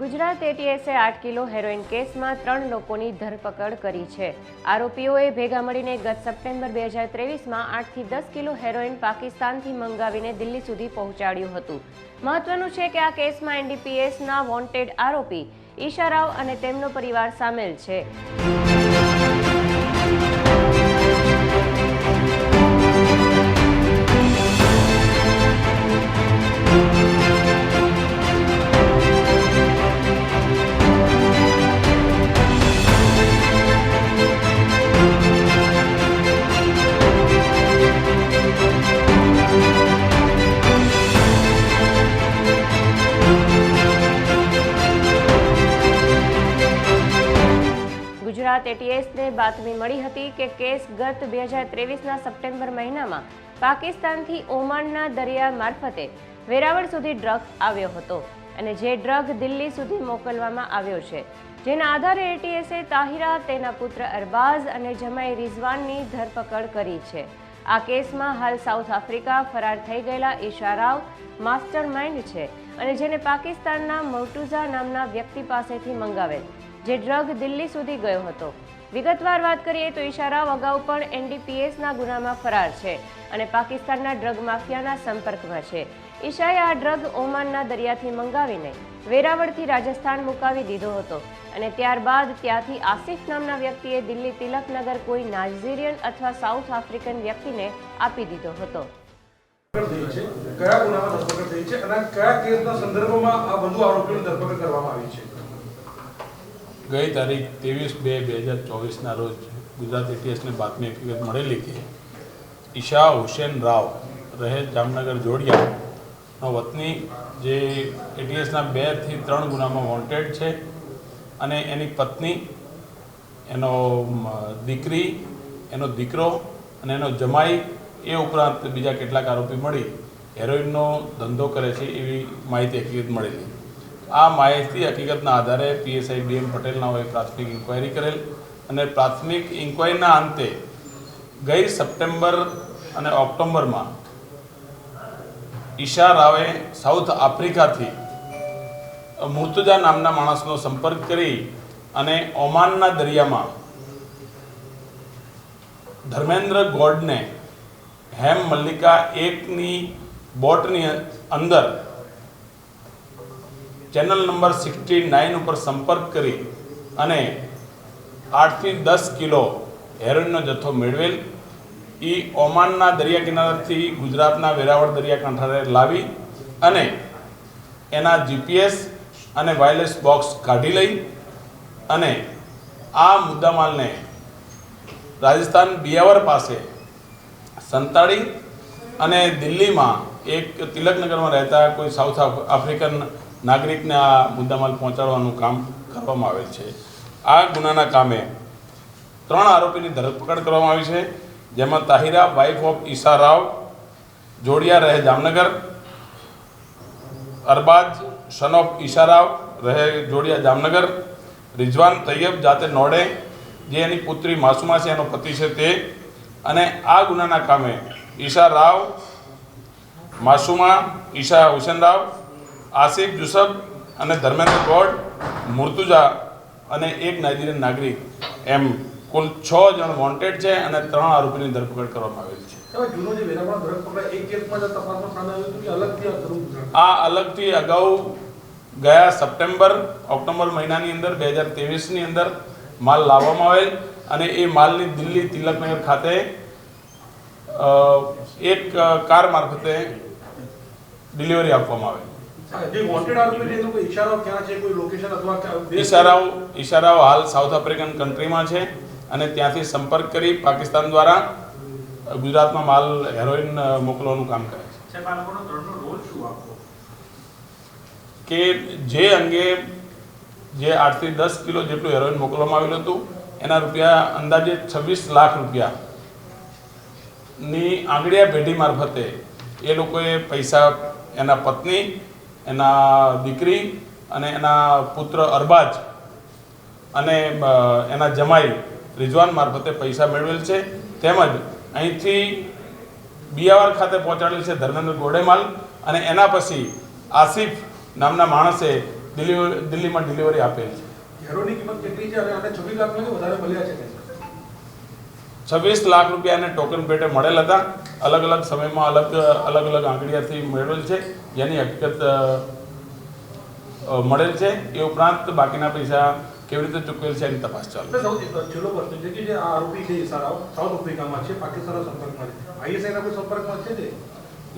ગુજરાત એટીએસે આઠ kilo heroine કેસમાં ત્રણ લોકોની ધરપકડ કરી છે. આરોપીઓએ ભેગા મળીને ગત સપ્ટેમ્બર બે હજાર ત્રેવીસમાં આઠથી દસ કિલો હેરોઇન પાકિસ્તાનથી મંગાવીને દિલ્હી સુધી પહોંચાડ્યું હતું. મહત્વનું છે કે આ કેસમાં એનડીપીએસના વોન્ટેડ આરોપી ઈશારાવ અને તેમનો પરિવાર સામેલ છે. ગુજરાત એટીએસને બાતમી મળી હતી કે કેસ ગત બે હજાર ત્રેવીસના સપ્ટેમ્બર મહિનામાં પાકિસ્તાનથી ઓમાનના દરિયા મારફતે વેરાવળ સુધી ડ્રગ આવ્યો હતો અને જે ડ્રગ દિલ્હી સુધી મોકલવામાં આવ્યો છે. જેના આધારે એટીએસે તાહિરા, તેના પુત્ર અરબાઝ અને જમાઈ રિઝવાનની ધરપકડ કરી છે. આ કેસમાં હાલ સાઉથ આફ્રિકા ફરાર થઈ ગયેલા ઈશા રાવ માસ્ટર માઇન્ડ છે અને જેને પાકિસ્તાનના મોટુઝા નામના વ્યક્તિ પાસેથી મંગાવેલ. જે ડ્રગ દિલ્હી સુધી ગયો હતો. વિગતવાર વાત કરીએ તો ઈશારાવ અગાઉ પણ એનડીપીએસના ગુનામાં ફરાર છે અને પાકિસ્તાનના ડ્રગ માફિયાના સંપર્કમાં છે. ઈશાએ આ ડ્રગ ઓમાનના દરિયાથી મંગાવીને વેરાવળથી રાજસ્થાન મુકાવી દીધો હતો અને ત્યારબાદ ત્યાંથી આસિફ નામના વ્યક્તિએ દિલ્હી તિલકનગર કોઈ નાઇજીરિયન અથવા સાઉથ આફ્રિકન વ્યક્તિને આપી દીધો હતો. કયા ગુનામાં ધરપકડ થઈ છે અને કયા કેસના સંદર્ભમાં આ વધુ આરોપીઓની ધરપકડ કરવામાં આવી છે? ગઈ તારીખ ત્રેવીસ બે બે હજાર ચોવીસના રોજ ગુજરાત એટીએસને બાતમી હકીકત મળેલી કે ઈશા હુસેન રાવ રહે જામનગર જોડિયાનો વતની, જે એટીએસના બેથી ત્રણ ગુનામાં વોન્ટેડ છે અને એની પત્ની, એનો દીકરી, એનો દીકરો અને એનો જમાઈ એ ઉપરાંત બીજા કેટલાક આરોપી મળી. હેરોઇનનો ધંધો કરે છે એવી માહિતી હકીકત મળેલી. આ માહિતી હકીકતના આધારે પીએસઆઈ ડીએમ પટેલનાઓએ પ્રાથમિક ઇન્કવાયરી કરેલ અને પ્રાથમિક ઇન્કવાયરીના અંતે ગઈ સપ્ટેમ્બર અને ઓક્ટોબરમાં ઈશા રાવે સાઉથ આફ્રિકાથી મુર્તુજા નામના માણસનો સંપર્ક કરી અને ઓમાનના દરિયામાં ધર્મેન્દ્ર ગોડને હેમ મલ્લિકા એકની બોટની અંદર ચેનલ નંબર સિક્સટી નાઇન ઉપર સંપર્ક કરી અને આઠથી દસ કિલો હેરોઇનનો જથ્થો મેળવેલ. એ ઓમાનના દરિયા કિનારાથી ગુજરાતના વેરાવળ દરિયાકાંઠાને લાવી અને એના જીપીએસ અને વાયરલેસ બોક્સ કાઢી લઈ અને આ મુદ્દામાલને રાજસ્થાન બિયાવર પાસે સંતાડી અને દિલ્હીમાં એક તિલકનગરમાં રહેતા કોઈ સાઉથ આફ- આફ્રિકન નાગરિકને આ મુદ્દામાલ પહોંચાડવાનું કામ કરવામાં આવેલ છે. આ ગુનાના કામે ત્રણ આરોપીની ધરપકડ કરવામાં આવી છે. જેમાં તાહિરા વાઇફ ઓફ ઈશા રાવ, જોડિયા રહે જામનગર, અરબાજ સન ઓફ ઈશા રાવ રહે જોડિયા જામનગર, રિઝવાન તૈયબ જાતે નોડે, જે એની પુત્રી માસુમા છે એનો પતિ છે તે. અને આ ગુનાના કામે ઈશા રાવ, માસુમા, ઈશા હુસેન રાવ આસિફ જુસબ અને ધર્મેન્દ્ર ગોડ મુર્તુજા અને એક નાઇજીરિયન નાગરિક એમ કુલ છ જણ વોન્ટેડ છે અને ત્રણ આરોપીની ધરપકડ કરવામાં આવેલી છે. આ અલગથી અગાઉ ગયા સપ્ટેમ્બર ઓક્ટોબર મહિનાની અંદર બે હજાર ત્રેવીસની અંદર માલ લાવવામાં આવેલ અને એ માલની દિલ્હી તિલકનગર ખાતે એક કાર મારફતે ડિલિવરી આપવામાં આવેલ. ઈશારાઓ ઈશારાઓ હાલ સાઉથ આફ્રિકન કન્ટ્રીમાં છે અને ત્યાંથી સંપર્ક કરી પાકિસ્તાન દ્વારા ગુજરાતમાં માલ હેરોઇન મોકલવાનું કામ કરે છે. કે જે અંગે જે આઠથી દસ કિલો જેટલું હેરોઇન મોકલવામાં આવેલું હતું એના રૂપિયા અંદાજે છવ્વીસ લાખ રૂપિયાની આંગળીયા પેઢી મારફતે એ લોકોએ પૈસા એના પત્ની એના દીકરી અને એના પુત્ર અરબાજ અને એના જમાઈ રિઝવાન મારફતે પૈસા મેળવેલ છે. તેમજ અહીંથી બિયાવર ખાતે પહોંચાડેલ છે ધર્મેન્દ્ર ગોડેમાલ અને એના પછી આસિફ નામના માણસે દિલ્હી દિલ્હીમાં ડિલિવરી આપેલ છે. છવ્વીસ લાખ રૂપિયા રૂપિયાને ટોકન પેટે મળેલ હતા. અલગ અલગ સમયમાં અલગ અલગ અલગ આંકડિયાથી મેળવેલ છે. જેની હકીકત મળેલ છે. એ ઉપરાંત બાકીના પૈસા કેવી રીતે ચૂકવેલ છે એની તપાસ ચાલુ છેલ્લો પ્રશ્ન છે કે જે આરોપી છે સાઉથ આફ્રિકામાં છે પાકિસ્તાનના સંપર્કમાં છે. આઈએસઆઈના કોઈ સંપર્કમાં છે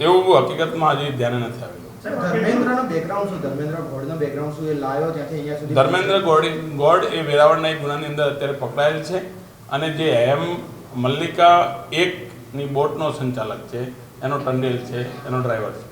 એવું હકીકતમાં હજી ધ્યાને નથી આવેલું ધર્મેન્દ્રનો ધર્મેન્દ્ર ગોળનો એ લાવ્યો ત્યાંથી અહીંયા સુધી ધર્મેન્દ્ર ગોડી ગોડ એ વેરાવળના એક ગુનાની અંદર અત્યારે પકડાયેલ છે. અને જે હેમ મલ્લિકા એકની બોટનો સંચાલક છે એનો ટંડેલ છે એનો ડ્રાઈવર છે.